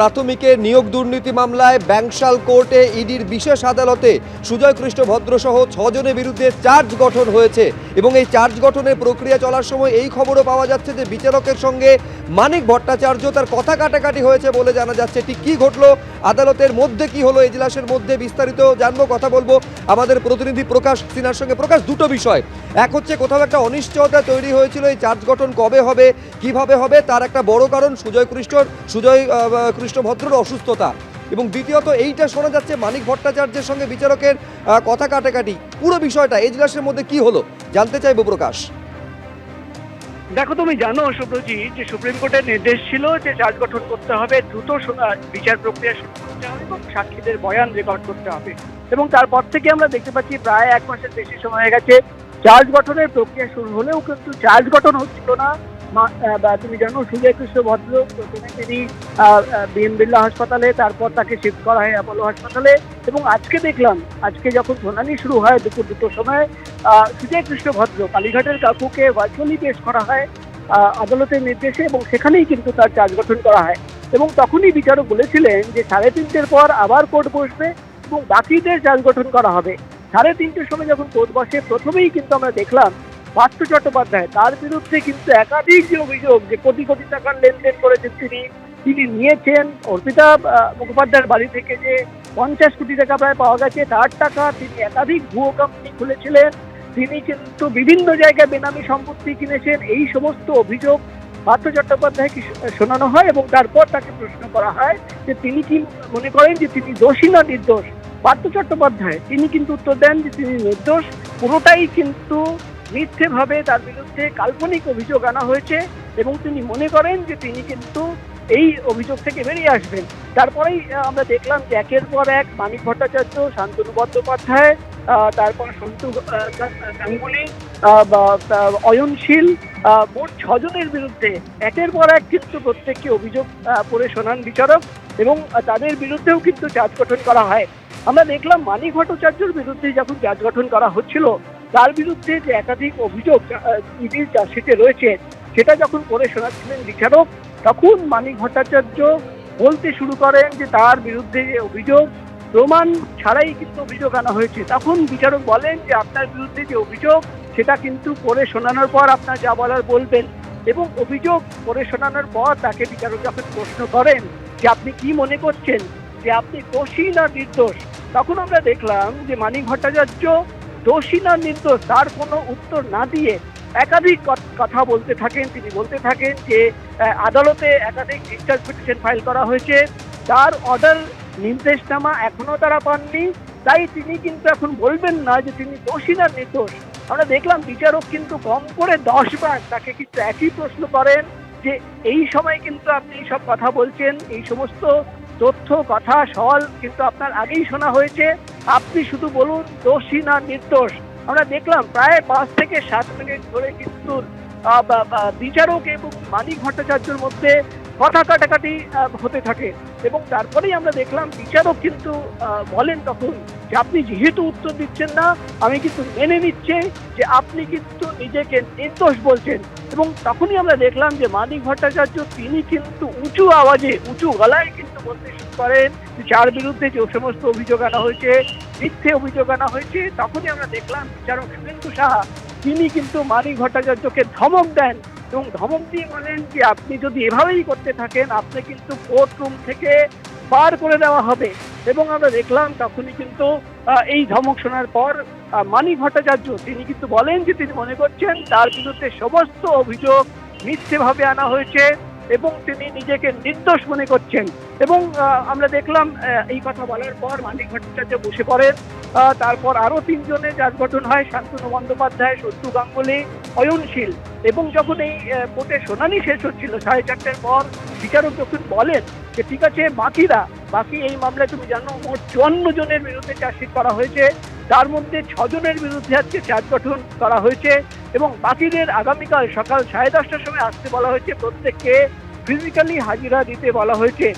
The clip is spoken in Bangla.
প্রাথমিকের নিয়োগ দুর্নীতি মামলায় ব্যাংশাল কোর্টে ইডির বিশেষ আদালতে সুজয় কৃষ্ণ ভদ্রসহ ছজনের বিরুদ্ধে চার্জ গঠন হয়েছে এবং এই চার্জ গঠনের প্রক্রিয়া চলার সময় এই খবরও পাওয়া যাচ্ছে যে বিচারকের সঙ্গে মানিক ভট্টাচার্য তার কথা কাটাকাটি হয়েছে বলে জানা যাচ্ছে। ঠিক কী ঘটলো? আদালতের মধ্যে কি হলো? এজলাসের মধ্যে বিস্তারিত জানব কথা বলব। আমাদের প্রতিনিধি প্রকাশ সিনহার সঙ্গে। প্রকাশ দুটো বিষয়। এক হচ্ছে কোথাও একটা অনিশ্চয়তা তৈরি হয়েছিল এই চার্জ গঠন কবে হবে কীভাবে হবে তার একটা বড় কারণ সুজয় কৃষ্ণর সুজয় আহ, কৃষ্ণ ভদ্রর অসুস্থতা। এবং দ্বিতীয়ত, এইটা শোনা যাচ্ছে মানিক ভট্টাচার্যের সঙ্গে বিচারকের কথা কাটাকাটি। পুরো বিষয়টা এজলাসের মধ্যে কি হলো? জানতে চাইব প্রকাশ। দেখো, তুমি জানো সুব্রজিৎ, যে সুপ্রিম কোর্টের নির্দেশ ছিল যে চার্জ গঠন করতে হবে, দ্রুত বিচার প্রক্রিয়া শুরু করতে হবে এবং সাক্ষীদের বয়ান রেকর্ড করতে হবে। এবং তারপর থেকে আমরা দেখতে পাচ্ছি, প্রায় এক মাসের বেশি সময় হয়ে গেছে চার্জ গঠনের প্রক্রিয়া শুরু হলেও কিন্তু চার্জ গঠন হচ্ছিল না। তুমি জানো সুজয় কৃষ্ণ ভদ্র প্রথমে তিনি বিএম বিড়লা হাসপাতালে, তারপর তাকে শিফট করা হয় অ্যাপোলো হাসপাতালে। এবং আজকে দেখলাম, আজকে যখন শুনানি শুরু হয় দুপুর দুটোর সময় সুজয় কৃষ্ণ ভদ্র, কালীঘাটের কাকুকে ভার্চুয়ালি পেশ করা হয় আদালতের নির্দেশে, এবং সেখানেই কিন্তু তার চার্জ গঠন করা হয়। এবং তখনই বিচারক বলেছিলেন যে সাড়ে তিনটের পর আবার কোর্ট বসবে, এবং বাকিদের চার্জ গঠন করা হবে। সাড়ে তিনটের সময় যখন কোর্ট বসে, প্রথমেই কিন্তু আমরা দেখলাম পার্থ চট্টোপাধ্যায়, তার বিরুদ্ধে কিন্তু একাধিক যে অভিযোগ যে কোটি কোটি টাকার লেনদেন করেছেন তিনি তিনি নিয়েছেন। অর্পিতা মুখোপাধ্যায়ের বাড়ি থেকে যে পঞ্চাশ কোটি টাকা প্রায় পাওয়া গেছে, তার টাকা তিনি একাধিক ভুয়ো কোম্পানি খুলেছিলেন। তিনি কিন্তু বিভিন্ন জায়গায় বেনামি সম্পত্তি কিনেছেন। এই সমস্ত অভিযোগ পার্থ চট্টোপাধ্যায়কে শোনানো হয় এবং তারপর তাকে প্রশ্ন করা হয় যে তিনি কি মনে করেন যে তিনি দোষী না নির্দোষ? পার্থ চট্টোপাধ্যায়, তিনি কিন্তু উত্তর দেন যে তিনি নির্দোষ। পুরোটাই কিন্তু মিথ্যেভাবে তার বিরুদ্ধে কাল্পনিক অভিযোগ আনা হয়েছে এবং তিনি মনে করেন যে তিনি কিন্তু এই অভিযোগ থেকে বেরিয়ে আসবেন। তারপরেই আমরা দেখলাম যে একের পর এক মানিক ভট্টাচার্য, শান্তনু বন্দ্যোপাধ্যায় তারপর সন্তু গাঙ্গুলি অয়নশীল মোট ছজনের বিরুদ্ধে একের পর এক কিন্তু প্রত্যেককে অভিযোগ করে শোনান বিচারক এবং তাদের বিরুদ্ধেও কিন্তু চার্জ গঠন করা হয়। আমরা দেখলাম মানিক ভট্টাচার্যর বিরুদ্ধে যখন চার্জ গঠন করা হচ্ছিল তার বিরুদ্ধে যে একাধিক অভিযোগ ইডির চার্জশিটে রয়েছে, সেটা যখন করে শোনাচ্ছিলেন বিচারক, তখন মানিক ভট্টাচার্য বলতে শুরু করেন যে তার বিরুদ্ধে যে অভিযোগ, প্রমাণ ছাড়াই কিন্তু অভিযোগ আনা হয়েছে। তখন বিচারক বলেন যে আপনার বিরুদ্ধে যে অভিযোগ, সেটা কিন্তু পড়ে শোনানোর পর আপনার যা বলার বলবেন এবং অভিযোগ পড়ে শোনানোর পর তাকে বিচারক যখন প্রশ্ন করেন যে আপনি কি মনে করছেন যে আপনি দোষী না নির্দোষ, তখন আমরা দেখলাম যে মানিক ভট্টাচার্য দোষী না নির্দোষ, তার কোনো উত্তর না দিয়ে একাধিক কথা বলতে থাকেন। তিনি বলতে থাকেন যে আদালতে একাধিক ডিসচার্জ পিটিশন ফাইল করা হয়েছে। তার অর্ডার নির্দেশনামা এখনও তারা পাননি। তাই তিনি কিন্তু এখন বলবেন না যে, তিনি দোষী না নির্দোষ। আমরা দেখলাম বিচারক কিন্তু কম করে দশ বার তাকে কিন্তু একই প্রশ্ন করেন যে, এই সময় কিন্তু আপনি সব কথা বলছেন, এই সমস্ত তথ্য, কথা, সওয়াল কিন্তু আপনার আগেই শোনা হয়েছে। আপনি শুধু বলুন, দোষী না নির্দোষ? আমরা দেখলাম প্রায় পাঁচ থেকে সাত মিনিট ধরে কিন্তু বিচারক এবং মানিক ভট্টাচার্যের মধ্যে কথা কাটাকাটি হতে থাকে। এবং তারপরেই আমরা দেখলাম বিচারক কিন্তু বলেন তখন যে আপনি যেহেতু উত্তর দিচ্ছেন না, আমি কিন্তু মেনে নিচ্ছে যে আপনি কিন্তু নিজেকে নির্দোষ বলছেন। এবং তখনই আমরা দেখলাম যে মানিক ভট্টাচার্য, তিনি কিন্তু উঁচু আওয়াজে, উঁচু গলায় কিন্তু বলতে শুরু করেন যার বিরুদ্ধে যে সমস্ত অভিযোগ আনা হয়েছে, মিথ্যে অভিযোগ আনা হয়েছে, তখনই আমরা দেখলাম বিচারক শুভেন্দু সাহা, তিনি কিন্তু মানিক ভট্টাচার্যকে ধমক দেন এবং ধমক দিয়ে বলেন যে আপনি যদি এভাবেই করতে থাকেন, আপনি কিন্তু কোর্ট রুম থেকে বার করে দেওয়া হবে। এবং আমরা দেখলাম তখনই কিন্তু এই ধমক শোনার পর মানিক ভট্টাচার্য, তিনি কিন্তু বলেন যে তিনি মনে করছেন তার বিরুদ্ধে সমস্ত অভিযোগ মিথ্যেভাবে আনা হয়েছে এবং তিনি নিজেকে নির্দোষ মনে করছেন। এবং আমরা দেখলাম এই কথা বলার পর মানিক ভট্টাচার্য বসে পড়েন। তারপর আরও তিনজনের যার গঠন হয়, শান্তনু বন্দ্যোপাধ্যায়, সত্যু গাঙ্গুলি অয়নশীল এবং যখন এই কোর্টে শুনানি শেষ হচ্ছিল, সাড়ে চারটের পর বিচারক যখন বলেন যে, ঠিক আছে, বাকিরা, বাকি এই মামলায় তুমি জানো, মোট চুয়ান্ন জনের বিরুদ্ধে চার্জশিট করা হয়েছে। তার মধ্যে ছজনের বিরুদ্ধে আজকে চার্জ গঠন করা হয়েছে এবং বাকিদের আগামীকাল সকাল সাড়ে দশটার সময় আসতে বলা হয়েছে। প্রত্যেককে ফিজিক্যালি হাজিরা দিতে বলা হয়েছে।